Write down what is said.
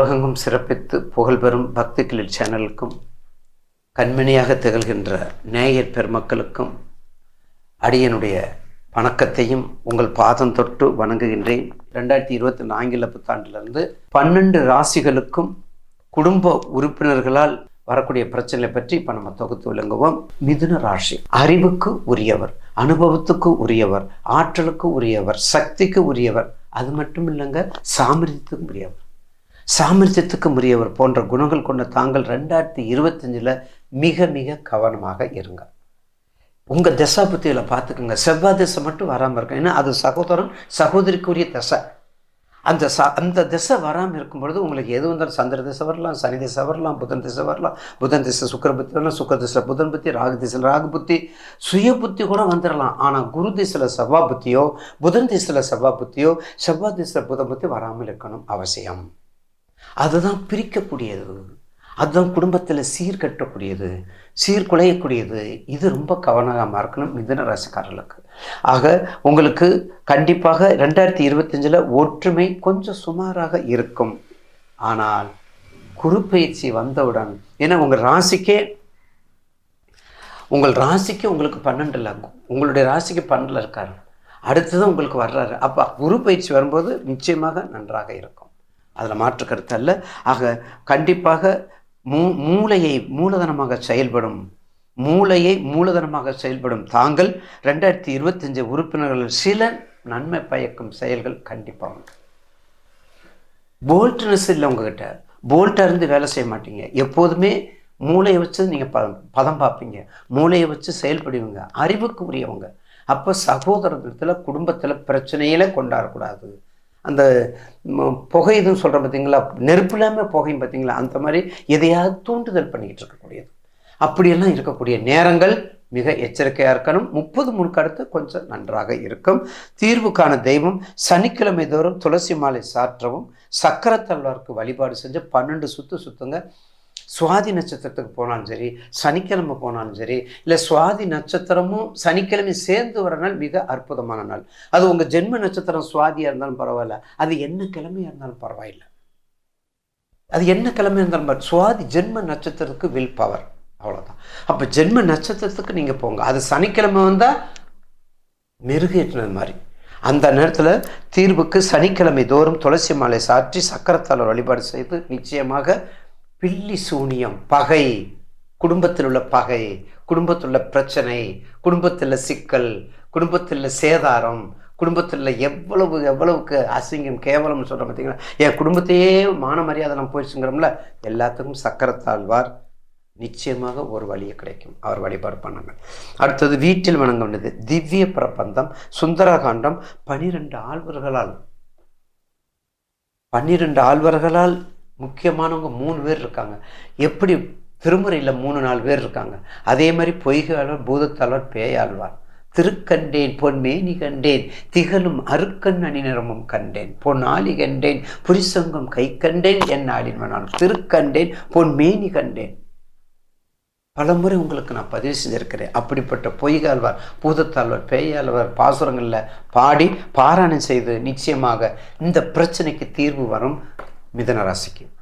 உலகெங்கும் சிறப்பித்து புகழ்பெறும் பக்தி கிளில் சேனலுக்கும் கண்மணியாக திகழ்கின்ற நேயர் பெருமக்களுக்கும் அடியனுடைய வணக்கத்தையும் உங்கள் பாதம் தொட்டு வணங்குகின்றேன். ரெண்டாயிரத்தி இருபத்தி நான்கில புத்தாண்டிலிருந்து பன்னெண்டு ராசிகளுக்கும் குடும்ப உறுப்பினர்களால் வரக்கூடிய பிரச்சனை பற்றி இப்போ நம்ம தொகுத்து விளங்குவோம். மிதுன ராசி அறிவுக்கு உரியவர் அனுபவத்துக்கு உரியவர் ஆற்றலுக்கு உரியவர் சக்திக்கு உரியவர் அது மட்டும் இல்லைங்க சாமர்த்தியத்துக்கு உரியவர். சாமர்த்தியத்துக்கு உரியவர் போன்ற குணங்கள் கொண்ட தாங்கள் ரெண்டாயிரத்தி இருபத்தஞ்சில் மிக மிக கவனமாக இருங்க. உங்கள் தசாபுத்தியில் பார்த்துக்குங்க. செவ்வாய் திசை மட்டும் வராமல் இருக்கும் ஏன்னா அது சகோதரன் சகோதரிக்குரிய தசை. அந்த ச அந்த திசை வராமல் இருக்கும் பொழுது உங்களுக்கு எது வந்தாலும் சந்திர திசை வரலாம் சனி திசை வரலாம் புதன் திசை வரலாம். புதன் திசை சுக்கர புத்தி வரலாம் சுக்கர திசை புதன் புத்தி ராகு திசையில் ராகு புத்தி சுய புத்தி கூட வந்துடலாம் ஆனால் குரு திசையில் செவ்வாய் புத்தியோ புதன் திசையில் செவ்வாய் புத்தியோ செவ்வாய் திசையில் புதன் புத்தி வராமல் இருக்கணும் அவசியம். அதுதான் பிரிக்கக்கூடியது. அதுதான் குடும்பத்தில் சீர்கட்டக்கூடியது சீர்குலையக்கூடியது இது ரொம்ப கவனமாக இருக்கணும் மிதன ராசிக்காரர்களுக்கு. ஆக உங்களுக்கு கண்டிப்பாக ரெண்டாயிரத்தி இருபத்தஞ்சில் ஒற்றுமை கொஞ்சம் சுமாராக இருக்கும். ஆனால் குறுப்பயிற்சி வந்தவுடன் ஏன்னா உங்கள் ராசிக்கே உங்கள் ராசிக்கு உங்களுக்கு பன்னெண்டில் உங்களுடைய ராசிக்கு பன்னெண்டில் இருக்காரு. அடுத்தது உங்களுக்கு வர்றாரு. அப்போ குரு பயிற்சி வரும்போது நிச்சயமாக நன்றாக இருக்கும். அதில் மாற்று கருத்து அல்ல. ஆக கண்டிப்பாக மூ மூளையை மூலதனமாக செயல்படும் மூளையை மூலதனமாக செயல்படும் தாங்கள் ரெண்டாயிரத்தி இருபத்தஞ்சு உறுப்பினர்கள் சில நன்மை பயக்கும் செயல்கள் கண்டிப்பாக உண்டு. போல்ட்னஸ் இல்லை உங்ககிட்ட. போல்ட்டாக இருந்து வேலை செய்ய மாட்டீங்க. எப்போதுமே மூளையை வச்சு நீங்கள் ப பதம் பார்ப்பீங்க மூளையை வச்சு செயல்படுவீங்க. அறிவுக்கு உரியவங்க. அப்போ சகோதரத்தில் குடும்பத்தில் பிரச்சனையில கொண்டாடக்கூடாது. அந்த புகை இதுன்னு சொல்கிறோம் பார்த்தீங்களா நெருப்பு இல்லாமல் புகையும் பார்த்தீங்களா அந்த மாதிரி எதையாவது தூண்டுதல் பண்ணிக்கிட்டு இருக்கக்கூடியது. அப்படியெல்லாம் இருக்கக்கூடிய நேரங்கள் மிக எச்சரிக்கையாக இருக்கணும். முப்பது முன்கடுத்து கொஞ்சம் நன்றாக இருக்கும். தீர்வுக்கான தெய்வம் சனிக்கிழமை தோறும் துளசி மாலை சாற்றவும் சக்கரத்தல்வாருக்கு வழிபாடு செஞ்சு பன்னெண்டு சுற்று சுற்றுங்க சுவாதி நட்சத்திரத்துக்கு போனாலும் சரி சனிக்கிழமை போனாலும் சரி இல்லை சுவாதி நட்சத்திரமும் சனிக்கிழமை சேர்ந்து வர நாள் மிக அற்புதமான நாள். அது உங்கள் ஜென்ம நட்சத்திரம் சுவாதியாக இருந்தாலும் பரவாயில்ல அது என்ன கிழமையாக இருந்தாலும் பரவாயில்லை. அது என்ன கிழமையாக இருந்தாலும் சுவாதி ஜென்ம நட்சத்திரத்துக்கு வில் பவர் அவ்வளோதான் அப்போ ஜென்ம நட்சத்திரத்துக்கு நீங்கள் போங்க. அது சனிக்கிழமை வந்தால் மெருகேற்றினது மாதிரி. அந்த நேரத்தில் தீர்வுக்கு சனிக்கிழமை தோறும் துளசி மாலை சாற்றி சக்கரத்தாளர் வழிபாடு செய்து நிச்சயமாக பில்லி சூனியம் பகை. குடும்பத்தில் உள்ள பகை குடும்பத்தில் உள்ள பிரச்சனை குடும்பத்தில் சிக்கல் குடும்பத்தில் சேதாரம் குடும்பத்தில் எவ்வளவு எவ்வளவுக்கு அசிங்கம் கேவலம்னு சொல்கிறோம் பார்த்தீங்கன்னா என் குடும்பத்தையே மான மரியாதை நம்ம போயிடுச்சுங்கிறோம்ல எல்லாத்துக்கும் சக்கரத்தாழ்வார் நிச்சயமாக ஒரு வழியை கிடைக்கும். அவர் வழிபாடு பண்ணாங்க. அடுத்தது வீட்டில் வணங்க வேண்டியது திவ்ய பிரபந்தம் சுந்தரகாண்டம் பனிரெண்டு ஆழ்வர்களால். பன்னிரெண்டு ஆழ்வர்களால் முக்கியமானவங்க மூணு பேர் இருக்காங்க. எப்படி திருமுறையில் மூணு நாலு பேர் இருக்காங்க? அதே மாதிரி பொய்காழ்வார் பூதத்தாளர் பேயாழ்வார் திருக்கண்டேன் பொன்மேனி கண்டேன் திகழும் அருக்கண் அணிநிறமும் கண்டேன் பொன் ஆளி கண்டேன் புரிசங்கம் கை கண்டேன் என் ஆடின் நான் திருக்கண்டேன் பொன்மேனி கண்டேன். பலமுறை உங்களுக்கு நான் பதிவு செஞ்சிருக்கிறேன். அப்படிப்பட்ட பொய்கால்வார் பூதத்தாழ்வார் பேயாழ்வார் பாசுரங்களில் பாடி பாராயணம் செய்து நிச்சயமாக இந்த பிரச்சனைக்கு தீர்வு வரும். மிதன ராசிக்கு.